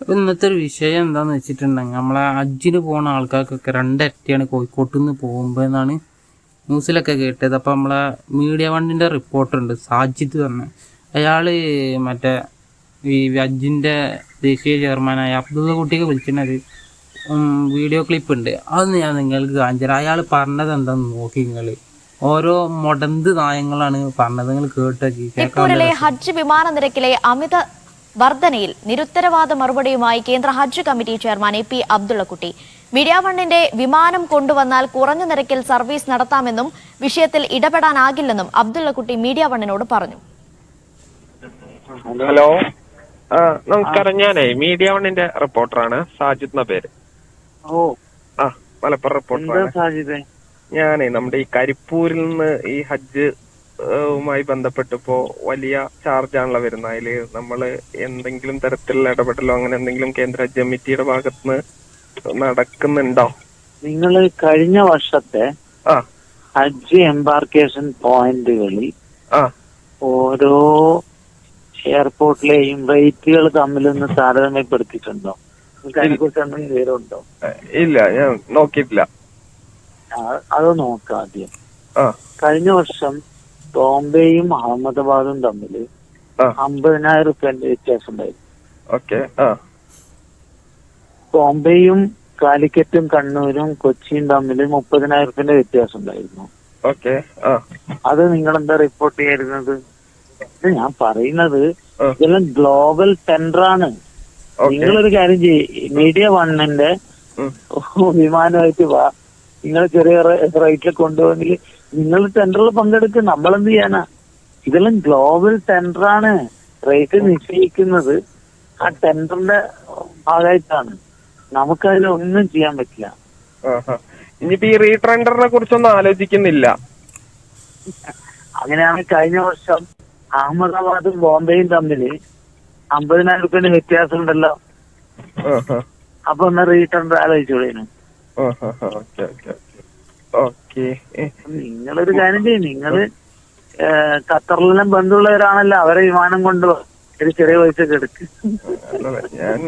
അപ്പൊ ഇന്നത്തെ ഒരു വിഷയം എന്താന്ന് വെച്ചിട്ടുണ്ടെങ്കിൽ നമ്മളെ ഹജ്ജിന് പോകുന്ന ആൾക്കാർക്കൊക്കെ രണ്ടരട്ടിയാണ് കോഴിക്കോട്ട് നിന്ന് പോകുമ്പോൾ എന്നാണ് ന്യൂസിലൊക്കെ കേട്ടത്. അപ്പോൾ നമ്മളെ മീഡിയ വണ്ണിന്റെ റിപ്പോർട്ടറുണ്ട് സാജിദ് തന്നെ. അയാൾ മറ്റേ ഈ ഹജ്ജിന്റെ ദേശീയ ചെയർമാനായ അബ്ദുള്ള കുട്ടിക്ക് വിളിച്ചിട്ടൊരു വീഡിയോ ക്ലിപ്പ് ഉണ്ട്. അത് ഞാൻ നിങ്ങൾക്ക് കാണിച്ചു അയാൾ പറഞ്ഞത് എന്താന്ന് നോക്കി നിങ്ങൾ ഓരോ മൊടന്ത് നായങ്ങളാണ് പറഞ്ഞത്. നിങ്ങൾ കേട്ടോക്കി. ഹജ്ജ് വിമാന നിരക്കിലെ അമിത വർധനയിൽ നിരുത്തരവാദ മറുപടിയുമായി കേന്ദ്ര Hajj committee chairman A P Abdullakutty. Media വണ്ണിന്റെ വിമാനം കൊണ്ടുവന്നാൽ കുറഞ്ഞ നിരക്കിൽ സർവീസ് നടത്താമെന്നും വിഷയത്തിൽ ഇടപെടാനാകില്ലെന്നും അബ്ദുള്ളക്കുട്ടി മീഡിയ വണ്ണിനോട് പറഞ്ഞു. ഹലോ. നമസ്കാരം. ഞാനേ മീഡിയ വണ്ണിന്റെ റിപ്പോർട്ടറാണ്. സാജിദ് എന്ന പേര്. ഓ. ആ മലപ്പുറം റിപ്പോർട്ടർ ഞാനേ നമ്മുടെ ഈ കരിപ്പൂരിൽ നിന്ന് ഈ ഹജ്ജ് മായി ബന്ധപ്പെട്ടിപ്പോ വലിയ ചാർജ് ആണല്ലോ വരുന്നത്. അതിൽ നമ്മൾ എന്തെങ്കിലും തരത്തിലുള്ള ഇടപെടലോ അങ്ങനെ എന്തെങ്കിലും കേന്ദ്ര കമ്മിറ്റിയുടെ ഭാഗത്തുനിന്ന് നടക്കുന്നുണ്ടോ? നിങ്ങൾ കഴിഞ്ഞ വർഷത്തെ ഹജ്ജ് എംബാർക്കേഷൻ പോയിന്റുകളിൽ ഓരോ എയർപോർട്ടിലെയും റേറ്റുകൾ തമ്മിലൊന്ന് താരതമ്യപ്പെടുത്തിയിട്ടുണ്ടോ? നിങ്ങൾക്ക് അതിനെക്കുറിച്ച് എന്തെങ്കിലും വിവരമുണ്ടോ? ഇല്ല ഞാൻ നോക്കിയിട്ടില്ല. അത് നോക്കാം ആദ്യം. കഴിഞ്ഞ വർഷം ബോംബെയും അഹമ്മദാബാദും തമ്മിൽ അമ്പതിനായിരം റുപ്യന്റെ വ്യത്യാസം ഉണ്ടായിരുന്നു ഓക്കെ ബോംബെയും കാലിക്കറ്റും കണ്ണൂരും കൊച്ചിയും തമ്മിൽ മുപ്പതിനായിരം റുപ്യന്റെ വ്യത്യാസം ഉണ്ടായിരുന്നു. ഓക്കെ അത് നിങ്ങൾ എന്താ റിപ്പോർട്ട് ചെയ്തിരുന്നത് ഞാൻ പറയുന്നത് ഇതെല്ലാം ഗ്ലോബൽ ടെൻഡർ ആണ്. ഓക്കെ. നിങ്ങളൊരു കാര്യം ചെയ്യ് മീഡിയ വണ്ണിന്റെ വിമാനമായിട്ട് വാ. നിങ്ങൾ ചെറിയ റേറ്റിൽ കൊണ്ടുപോകെങ്കിൽ നിങ്ങൾ ടെൻഡറിൽ പങ്കെടുക്കും നമ്മളെന്ത് ചെയ്യാനാ ഇതെല്ലാം ഗ്ലോബൽ ടെൻഡറാണ് ആണ് റേറ്റ് നിശ്ചയിക്കുന്നത് ആ ടെൻഡറിന്റെ ഭാഗമായിട്ടാണ് നമുക്കതിൽ ഒന്നും ചെയ്യാൻ പറ്റില്ല. ഇനിയിപ്പോ ഈ റീട്രെൻഡറിനെ കുറിച്ചൊന്നും ആലോചിക്കുന്നില്ല അങ്ങനെയാണ് കഴിഞ്ഞ വർഷം അഹമ്മദാബാദും ബോംബെയും തമ്മിൽ അമ്പതിനായിരം റുപ്യന്റെ വ്യത്യാസം ഉണ്ടല്ലോ. അപ്പൊ ഒന്ന് റീട്രെൻഡർ ആലോചിച്ചോളേനു ആഹാ. ഓക്കെ നിങ്ങളൊരു കാര്യം ചെയ്യും. നിങ്ങൾ ഖത്തറിലെല്ലാം ബന്ധമുള്ളവരാണല്ലോ അവരെ വിമാനം കൊണ്ട് ഒരു ചെറിയ പൈസ എടുക്ക്. ഞാൻ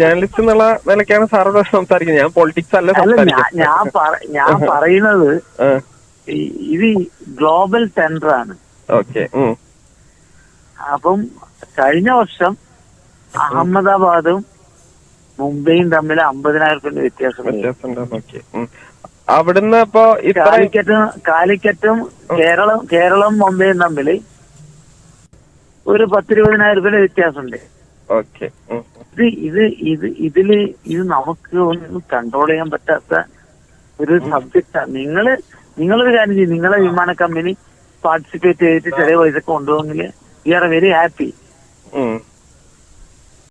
ജേർണലിസ്റ്റ് എന്നുള്ള നിലയ്ക്കാണ് സാറോട് സംസാരിക്കുന്നത്. ഞാൻ പൊളിറ്റിക്സ് അല്ല ഞാൻ ഞാൻ പറയുന്നത് ഇത് ഗ്ലോബൽ ടെൻഡർ ആണ്. ഓക്കെ അപ്പം കഴിഞ്ഞ വർഷം അഹമ്മദാബാദും മുംബൈയും തമ്മിൽ അമ്പതിനായിരം റുപ്യന്റെ വ്യത്യാസം. അവിടുന്ന് ഇപ്പൊ കാലിക്കറ്റും കാലിക്കറ്റും കേരളം കേരളം മുംബൈയും തമ്മിൽ ഒരു പത്തിരുപതിനായിരം രൂപയുടെ വ്യത്യാസമുണ്ട്. ഓക്കെ. ഇത് ഇത് ഇത് ഇതിൽ ഇത് നമുക്ക് ഒന്നും കൺട്രോൾ ചെയ്യാൻ പറ്റാത്ത ഒരു സബ്ജക്റ്റാണ് നിങ്ങൾ നിങ്ങളൊരു കാര്യം ചെയ്യും. നിങ്ങളെ വിമാന കമ്പനി പാർട്ടിസിപ്പേറ്റ് ചെയ്തിട്ട് ചെറിയ പൈസ കൊണ്ടുപോകുന്നില്ല വി ആർ വെരി ഹാപ്പി.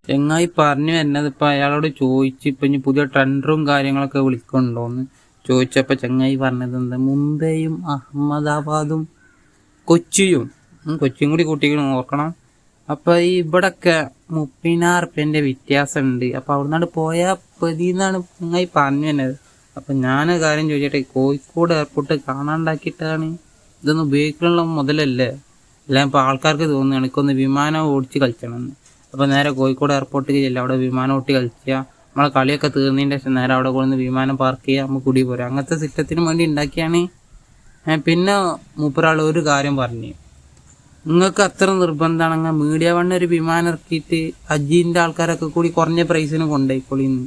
ചെങ്ങായി പറഞ്ഞു വരുന്നത്? ഇപ്പൊ അയാളോട് ചോദിച്ച് ഇപ്പൊ ഇനി പുതിയ ട്രെൻഡറും കാര്യങ്ങളൊക്കെ വിളിക്കണ്ടോന്ന് ചോദിച്ചപ്പോ ചങ്ങായി പറഞ്ഞത് എന്താ? മുംബൈയും അഹമ്മദാബാദും കൊച്ചിയും. കൊച്ചിയും കൂടി കൂട്ടിക്കണം ഓർക്കണം. അപ്പൊ ഈ ഇവിടൊക്കെ മുപ്പതിനായിരം വ്യത്യാസമുണ്ട് വ്യത്യാസം ഉണ്ട് അപ്പൊ പോയാൽ പോയാ പതിന്നാണ് ചെങ്ങായി പറഞ്ഞു തന്നത് അപ്പൊ ഞാൻ കാര്യം ചോദിച്ചട്ടെ കോഴിക്കോട് എയർപോർട്ട് കാണാണ്ടാക്കിയിട്ടാണ് ഇതൊന്നും ഉപയോഗിക്കാനുള്ള മുതലല്ലേ? അല്ല ഇപ്പൊ ആൾക്കാർക്ക് തോന്നുകയാണ് എനിക്കൊന്ന് വിമാനം ഓടിച്ച് കളിച്ചണമെന്ന് അപ്പൊ നേരെ കോഴിക്കോട് എയർപോർട്ടിൽ ചെല്ലുക അവിടെ വിമാനം ഓട്ടി കളിക്കുക നമ്മളെ കളിയൊക്കെ തീർന്നതിന്റെ ശേഷം നേരെ അവിടെ കൊണ്ടുവന്ന് വിമാനം പാർക്ക് ചെയ്യുക നമുക്ക് കുടി പോരാ. അങ്ങനത്തെ സിസ്റ്റത്തിന് വേണ്ടി ഉണ്ടാക്കിയാണ് പിന്നെ മൂപ്പരാൾ ഒരു കാര്യം പറഞ്ഞു. നിങ്ങൾക്ക് അത്ര നിർബന്ധമാണെങ്കിൽ മീഡിയ വണ്ണ ഒരു വിമാനം ഇറക്കിയിട്ട് അജീന്റെ ആൾക്കാരൊക്കെ കൂടി കുറഞ്ഞ പ്രൈസിന് കൊണ്ടുപോയിക്കോളിന്ന്